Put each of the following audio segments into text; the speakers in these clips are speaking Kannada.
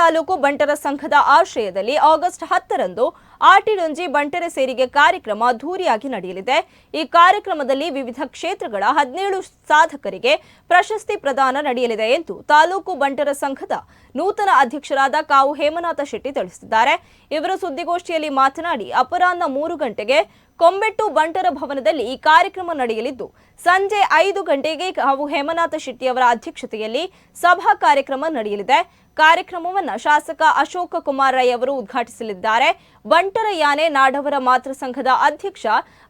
ತಾಲೂಕು ಬಂಟರ ಸಂಘದ ಆಶ್ರಯದಲ್ಲಿ ಆಗಸ್ಟ್ ಹತ್ತರಂದು ಆಟಿಡೊಂಜಿ ಬಂಟರೆ ಸೇರಿಗೆ ಕಾರ್ಯಕ್ರಮ ಅದ್ದೂರಿಯಾಗಿ ನಡೆಯಲಿದೆ. ಈ ಕಾರ್ಯಕ್ರಮದಲ್ಲಿ ವಿವಿಧ ಕ್ಷೇತ್ರಗಳ ಹದಿನೇಳು ಸಾಧಕರಿಗೆ ಪ್ರಶಸ್ತಿ ಪ್ರದಾನ ನಡೆಯಲಿದೆ ಎಂದು ತಾಲೂಕು ಬಂಟರ ಸಂಘದ ನೂತನ ಅಧ್ಯಕ್ಷರಾದ ಕಾವು ಹೇಮನಾಥ ಶೆಟ್ಟಿ ತಿಳಿಸಿದ್ದಾರೆ. ಇವರು ಸುದ್ದಿಗೋಷ್ಠಿಯಲ್ಲಿ ಮಾತನಾಡಿ, ಅಪರಾಹ್ನ ಮೂರು ಗಂಟೆಗೆ ಕೊಂಬೆಟ್ಟು ಬಂಟರ ಭವನದಲ್ಲಿ ಈ ಕಾರ್ಯಕ್ರಮ ನಡೆಯಲಿದ್ದು, ಸಂಜೆ ಐದು ಗಂಟೆಗೆ ಹಾವು ಹೇಮನಾಥ ಶೆಟ್ಟಿ ಅವರ ಅಧ್ಯಕ್ಷತೆಯಲ್ಲಿ ಸಭಾ ಕಾರ್ಯಕ್ರಮ ನಡೆಯಲಿದೆ. ಕಾರ್ಯಕ್ರಮವನ್ನು ಶಾಸಕ ಅಶೋಕ ಕುಮಾರ್ ರೈ ಅವರು ಉದ್ಘಾಟಿಸಲಿದ್ದಾರೆ. ಬಂಟರ ಯಾನೆ ನಾಡವರ ಮಾತೃ ಸಂಘದ ಅಧ್ಯಕ್ಷ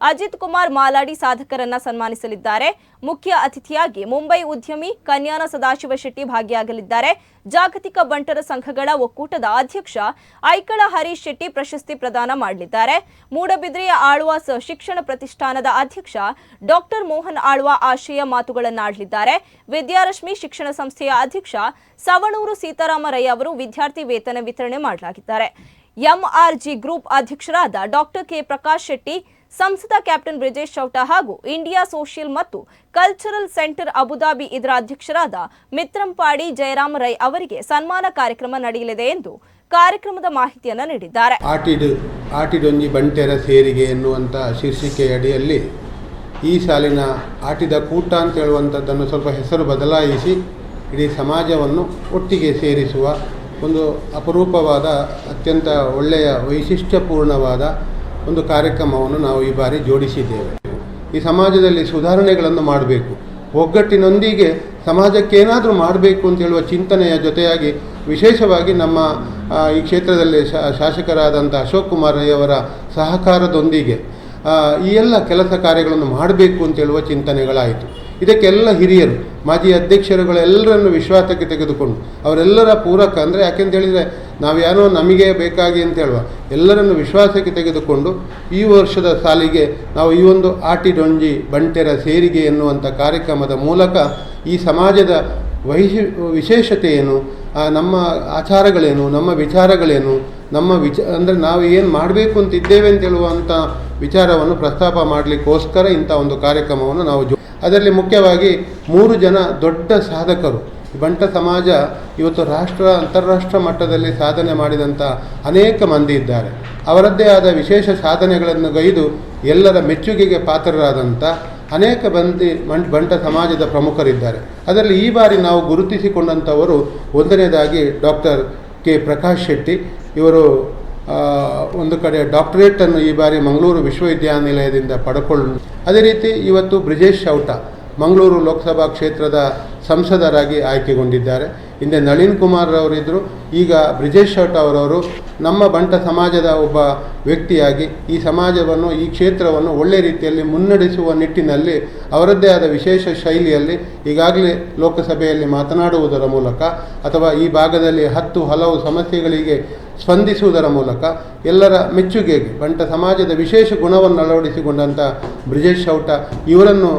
ಅಜಿತ್ ಕುಮಾರ್ ಮಾಲಾಡಿ ಸಾಧಕರನ್ನ ಸನ್ಮಾನಿಸಲಿದ್ದಾರೆ. ಮುಖ್ಯ ಅತಿಥಿಯಾಗಿ ಮುಂಬೈ ಉದ್ಯಮಿ ಕನ್ಯಾನ ಸದಾಶಿವ ಶೆಟ್ಟಿ ಭಾಗಿಯಾಗಲಿದ್ದಾರೆ. ಜಾಗತಿಕ ಬಂಟರ ಸಂಘಗಳ ಒಕ್ಕೂಟದ ಅಧ್ಯಕ್ಷ ಐಕಳ ಹರೀಶ್ ಶೆಟ್ಟಿ ಪ್ರಶಸ್ತಿ ಪ್ರದಾನ ಮಾಡಲಿದ್ದಾರೆ. ಮೂಡಬಿದ್ರೆಯ ಆಳ್ವಾಸ್ ಶಿಕ್ಷಣ ಪ್ರತಿಷ್ಠಾನದ ಅಧ್ಯಕ್ಷ ಡಾಕ್ಟರ್ ಮೋಹನ್ ಆಳ್ವ ಆಶಯ ಮಾತುಗಳನ್ನಾಡಲಿದ್ದಾರೆ. ವಿದ್ಯಾರಶ್ಮಿ ಶಿಕ್ಷಣ ಸಂಸ್ಥೆಯ ಅಧ್ಯಕ್ಷ ಸವಣೂರು ಸೀತಾರಾಮ ರೈ ಅವರು ವಿದ್ಯಾರ್ಥಿ ವೇತನ ವಿತರಣೆ ಮಾಡಲಾಗಿದ್ದಾರೆ. ಎಂಆರ್ಜಿ ಗ್ರೂಪ್ ಅಧ್ಯಕ್ಷರಾದ ಡಾಕ್ಟರ್ ಕೆ ಪ್ರಕಾಶ್ ಶೆಟ್ಟಿ, ಸಂಸದ ಕ್ಯಾಪ್ಟನ್ ಬ್ರಿಜೇಶ್ ಚೌಟ ಹಾಗೂ ಇಂಡಿಯಾ ಸೋಷಿಯಲ್ ಮತ್ತು ಕಲ್ಚರಲ್ ಸೆಂಟರ್ ಅಬುದಾಬಿ ಇದರ ಅಧ್ಯಕ್ಷರಾದ ಮಿತ್ರಂಪಾಡಿ ಜಯರಾಮ ರೈ ಅವರಿಗೆ ಸನ್ಮಾನ ಕಾರ್ಯಕ್ರಮ ನಡೆಯಲಿದೆ ಎಂದು ಕಾರ್ಯಕ್ರಮದ ಮಾಹಿತಿಯನ್ನು ನೀಡಿದ್ದಾರೆ. ಆಟಿಡು ಆಟಿಡೊಂಜಿ ಬಂಟೆರ ಸೇರಿಗೆ ಎನ್ನುವಂಥ ಶೀರ್ಷಿಕೆಯಡಿಯಲ್ಲಿ ಈ ಸಾಲಿನ ಆಟಿದ ಕೂಟ ಅಂತ ಹೇಳುವಂಥದ್ದನ್ನು ಸ್ವಲ್ಪ ಹೆಸರು ಬದಲಾಯಿಸಿ ಇಡೀ ಸಮಾಜವನ್ನು ಒಟ್ಟಿಗೆ ಸೇರಿಸುವ ಒಂದು ಅಪರೂಪವಾದ, ಅತ್ಯಂತ ಒಳ್ಳೆಯ, ವೈಶಿಷ್ಟ್ಯಪೂರ್ಣವಾದ ಒಂದು ಕಾರ್ಯಕ್ರಮವನ್ನು ನಾವು ಈ ಬಾರಿ ಜೋಡಿಸಿದ್ದೇವೆ. ಈ ಸಮಾಜದಲ್ಲಿ ಸುಧಾರಣೆಗಳನ್ನು ಮಾಡಬೇಕು. ಒಗ್ಗಟ್ಟಿನೊಂದಿಗೆ ಸಮಾಜಕ್ಕೇನಾದರೂ ಮಾಡಬೇಕು ಅಂತ ಹೇಳುವ ಚಿಂತನೆಯ ಜೊತೆಯಾಗಿ ವಿಶೇಷವಾಗಿ ನಮ್ಮ ಈ ಕ್ಷೇತ್ರದಲ್ಲಿ ಶಾಸಕರಾದಂಥ ಅಶೋಕ್ ಕುಮಾರ್ ಅವರ ಸಹಕಾರದೊಂದಿಗೆ ಈ ಎಲ್ಲ ಕೆಲಸ ಕಾರ್ಯಗಳನ್ನು ಮಾಡಬೇಕು ಅಂತ ಹೇಳುವ ಚಿಂತನೆಗಳಾಯಿತು. ಇದಕ್ಕೆಲ್ಲ ಹಿರಿಯರು, ಮಾಜಿ ಅಧ್ಯಕ್ಷರುಗಳೆಲ್ಲರನ್ನು ವಿಶ್ವಾಸಕ್ಕೆ ತೆಗೆದುಕೊಂಡು, ಅವರೆಲ್ಲರ ಪೂರಕ ಅಂದರೆ ಯಾಕೆಂತ ಹೇಳಿದರೆ ನಾವು ಯಾರೋ ನಮಗೆ ಬೇಕಾಗಿ ಅಂತ ಹೇಳುವ, ಎಲ್ಲರನ್ನು ವಿಶ್ವಾಸಕ್ಕೆ ತೆಗೆದುಕೊಂಡು ಈ ವರ್ಷದ ಸಾಲಿಗೆ ನಾವು ಈ ಒಂದು ಆಟಿಡೊಂಜಿ ಬಂಟೆರ ಸೇರಿಗೆ ಎನ್ನುವಂಥ ಕಾರ್ಯಕ್ರಮದ ಮೂಲಕ ಈ ಸಮಾಜದ ವೈಶಿ ವಿಶೇಷತೆ ಏನು ನಮ್ಮ ಆಚಾರಗಳೇನು? ನಮ್ಮ ವಿಚಾರಗಳೇನು? ನಮ್ಮ ವಿಚ, ಅಂದರೆ ನಾವು ಏನು ಮಾಡಬೇಕು ಅಂತಿದ್ದೇವೆ ಅಂತ ಹೇಳುವಂಥ ವಿಚಾರವನ್ನು ಪ್ರಸ್ತಾಪ ಮಾಡಲಿಕ್ಕೋಸ್ಕರ ಇಂಥ ಒಂದು ಕಾರ್ಯಕ್ರಮವನ್ನು ನಾವು ಜೋ, ಅದರಲ್ಲಿ ಮುಖ್ಯವಾಗಿ ಮೂರು ಜನ ದೊಡ್ಡ ಸಾಧಕರು. ಬಂಟ ಸಮಾಜ ಇವತ್ತು ರಾಷ್ಟ್ರ, ಅಂತಾರಾಷ್ಟ್ರ ಮಟ್ಟದಲ್ಲಿ ಸಾಧನೆ ಮಾಡಿದಂಥ ಅನೇಕ ಮಂದಿ ಇದ್ದಾರೆ. ಅವರದ್ದೇ ಆದ ವಿಶೇಷ ಸಾಧನೆಗಳನ್ನು ಗೈದು ಎಲ್ಲರ ಮೆಚ್ಚುಗೆಗೆ ಪಾತ್ರರಾದಂಥ ಅನೇಕ ಬಂದಿ ಮಂ ಬಂಟ ಸಮಾಜದ ಪ್ರಮುಖರಿದ್ದಾರೆ. ಅದರಲ್ಲಿ ಈ ಬಾರಿ ನಾವು ಗುರುತಿಸಿಕೊಂಡಂಥವರು ಒಂದನೇದಾಗಿ ಡಾಕ್ಟರ್ ಕೆ ಪ್ರಕಾಶ್ ಶೆಟ್ಟಿ. ಇವರು ಒಂದು ಕಡೆ ಡಾಕ್ಟರೇಟನ್ನು ಈ ಬಾರಿ ಮಂಗಳೂರು ವಿಶ್ವವಿದ್ಯಾನಿಲಯದಿಂದ ಪಡ್ಕೊಂಡು ಅದೇ ರೀತಿ ಇವತ್ತು ಬ್ರಿಜೇಶ್ ಶೌಟ ಮಂಗಳೂರು ಲೋಕಸಭಾ ಕ್ಷೇತ್ರದ ಸಂಸದರಾಗಿ ಆಯ್ಕೆಗೊಂಡಿದ್ದಾರೆ. ಹಿಂದೆ ನಳಿನ್ ಕುಮಾರ್ ಅವರಿದ್ದರು ಈಗ ಬ್ರಿಜೇಶ್ ಶರ್ಟ್ ಅವರವರು ನಮ್ಮ ಬಂಟ ಸಮಾಜದ ಒಬ್ಬ ವ್ಯಕ್ತಿಯಾಗಿ ಈ ಸಮಾಜವನ್ನು, ಈ ಕ್ಷೇತ್ರವನ್ನು ಒಳ್ಳೆ ರೀತಿಯಲ್ಲಿ ಮುನ್ನಡೆಸುವ ನಿಟ್ಟಿನಲ್ಲಿ ಅವರದ್ದೇ ಆದ ವಿಶೇಷ ಶೈಲಿಯಲ್ಲಿ ಈಗಾಗಲೇ ಲೋಕಸಭೆಯಲ್ಲಿ ಮಾತನಾಡುವುದರ ಮೂಲಕ ಅಥವಾ ಈ ಭಾಗದಲ್ಲಿ ಹತ್ತು ಹಲವು ಸಮಸ್ಯೆಗಳಿಗೆ ಸ್ಪಂದಿಸುವುದರ ಮೂಲಕ ಎಲ್ಲರ ಮೆಚ್ಚುಗೆಗೆ ಬಂಟ ಸಮಾಜದ ವಿಶೇಷ ಗುಣವನ್ನು ಅಳವಡಿಸಿಕೊಂಡಂಥ ಬ್ರಿಜೇಶ್ ಶೌಟ ಇವರನ್ನು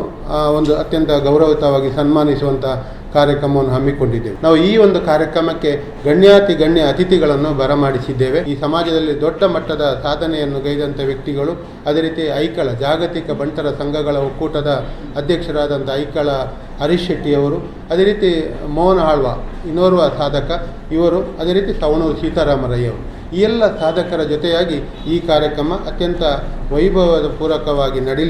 ಒಂದು ಅತ್ಯಂತ ಗೌರವಯುತವಾಗಿ ಸನ್ಮಾನಿಸುವಂಥ ಕಾರ್ಯಕ್ರಮವನ್ನು ಹಮ್ಮಿಕೊಂಡಿದ್ದೇವೆ. ನಾವು ಈ ಒಂದು ಕಾರ್ಯಕ್ರಮಕ್ಕೆ ಗಣ್ಯಾತಿ ಗಣ್ಯ ಅತಿಥಿಗಳನ್ನು ಬರಮಾಡಿಸಿದ್ದೇವೆ. ಈ ಸಮಾಜದಲ್ಲಿ ದೊಡ್ಡ ಮಟ್ಟದ ಸಾಧನೆಯನ್ನು ಗೈದಂಥ ವ್ಯಕ್ತಿಗಳು, ಅದೇ ರೀತಿ ಐಕಳ, ಜಾಗತಿಕ ಬಂಟರ ಸಂಘಗಳ ಒಕ್ಕೂಟದ ಅಧ್ಯಕ್ಷರಾದಂಥ ಐಕಳ ಹರೀಶ್ ಶೆಟ್ಟಿಯವರು ಅದೇ ರೀತಿ ಮೋಹನ್ ಆಳ್ವ, ಇನ್ನೋರ್ವ ಸಾಧಕ ಇವರು, ಅದೇ ರೀತಿ ಸವಣೂರು ಸೀತಾರಾಮರಯ್ಯವರು ಈ ಎಲ್ಲ ಸಾಧಕರ ಜೊತೆಯಾಗಿ ಈ ಕಾರ್ಯಕ್ರಮ ಅತ್ಯಂತ ವೈಭವದ ಪೂರಕವಾಗಿ ನಡೀಲಿ